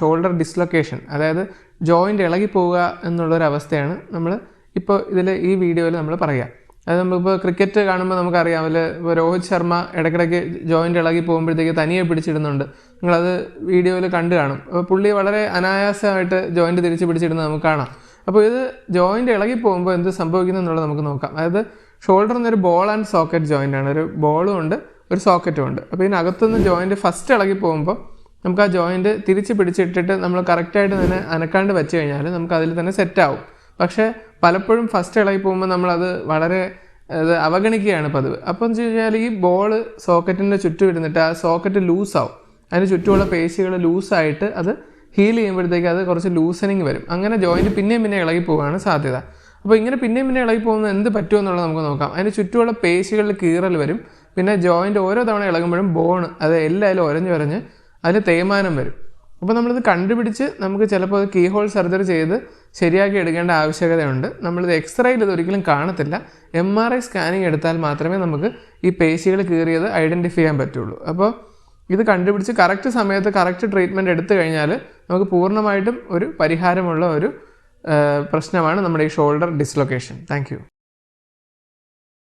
Shoulder dislocation അതായത് joint ഇളകി പോവുക എന്നുള്ളൊരവസ്ഥയാണ് നമ്മൾ ഇപ്പോൾ ഇതിൽ ഈ വീഡിയോയിൽ നമ്മൾ പറയുക അത് നമ്മളിപ്പോൾ ക്രിക്കറ്റ് കാണുമ്പോൾ നമുക്കറിയാം അതിൽ ഇപ്പോൾ രോഹിത് ശർമ്മ ഇടയ്ക്കിടയ്ക്ക് ജോയിന്റ് ഇളകി പോകുമ്പോഴത്തേക്ക് തനിയെ പിടിച്ചിടുന്നുണ്ട്. നിങ്ങളത് വീഡിയോയിൽ കണ്ടു കാണും. അപ്പോൾ പുള്ളി വളരെ അനായാസമായിട്ട് ജോയിന്റ് തിരിച്ച് പിടിച്ചിടുന്നത് നമുക്ക് കാണാം. അപ്പോൾ ഇത് ജോയിന്റ് ഇളകി പോകുമ്പോൾ എന്ത് സംഭവിക്കുന്നു എന്നുള്ളത് നമുക്ക് നോക്കാം. അതായത് ഷോൾഡർ എന്നൊരു ബോൾ ആൻഡ് സോക്കറ്റ് ജോയിന്റ് ആണ്. ഒരു ബോളും ഉണ്ട് ഒരു സോക്കറ്റും ഉണ്ട്. അപ്പോൾ ഇതിനകത്തുനിന്ന് ജോയിന്റ് ഫസ്റ്റ് ഇളകി പോകുമ്പോൾ നമുക്ക് ആ ജോയിന്റ് തിരിച്ച് പിടിച്ചിട്ടിട്ട് നമ്മൾ കറക്റ്റായിട്ട് തന്നെ അനക്കാണ്ട് വെച്ച് കഴിഞ്ഞാൽ നമുക്ക് അതിൽ തന്നെ സെറ്റാവും പക്ഷേ പലപ്പോഴും ഫസ്റ്റ് ഇളകി പോകുമ്പോൾ നമ്മളത് വളരെ അത് അവഗണിക്കുകയാണ് പതിവ്. അപ്പം എന്ന് വെച്ച് കഴിഞ്ഞാൽ ഈ ബോൾ സോക്കറ്റിന്റെ ചുറ്റും ഇരുന്നിട്ട് ആ സോക്കറ്റ് ലൂസാവും അതിന് ചുറ്റുമുള്ള പേശികൾ ലൂസായിട്ട് അത് ഹീൽ ചെയ്യുമ്പോഴത്തേക്ക് അത് കുറച്ച് ലൂസനിങ് വരും. അങ്ങനെ ജോയിന്റ് പിന്നെയും പിന്നെ ഇളകി പോകാനാണ് സാധ്യത. അപ്പോൾ ഇങ്ങനെ പിന്നെയും പിന്നെ ഇളകി പോകുന്നത് എന്ത് പറ്റുമെന്നുള്ളത് നമുക്ക് നോക്കാം. അതിന് ചുറ്റുമുള്ള പേശികളിൽ കീറൽ വരും. പിന്നെ ജോയിന്റ് ഓരോ തവണ ഇളകുമ്പോഴും ബോൺ അത് എല്ലായാലും ഒരഞ്ഞ് ഒരഞ്ഞ് അതിൽ തേയ്മാനം വരും. അപ്പോൾ നമ്മളിത് കണ്ടുപിടിച്ച് നമുക്ക് ചിലപ്പോൾ അത് കീ ഹോൾ സർജറി ചെയ്ത് ശരിയാക്കി എടുക്കേണ്ട ആവശ്യകതയുണ്ട്. നമ്മളിത് എക്സ്റേയിൽ ഇത് ഒരിക്കലും കാണത്തില്ല. എം ആർ ഐ സ്കാനിങ് എടുത്താൽ മാത്രമേ നമുക്ക് ഈ പേശികൾ കീറിയത് ഐഡന്റിഫൈ ചെയ്യാൻ പറ്റുള്ളൂ. അപ്പോൾ ഇത് കണ്ടുപിടിച്ച് കറക്റ്റ് സമയത്ത് കറക്റ്റ് ട്രീറ്റ്മെന്റ് എടുത്തു കഴിഞ്ഞാൽ നമുക്ക് പൂർണമായിട്ടും ഒരു പരിഹാരമുള്ള ഒരു പ്രശ്നമാണ് നമ്മുടെ ഈ ഷോൾഡർ ഡിസ്ലൊക്കേഷൻ താങ്ക്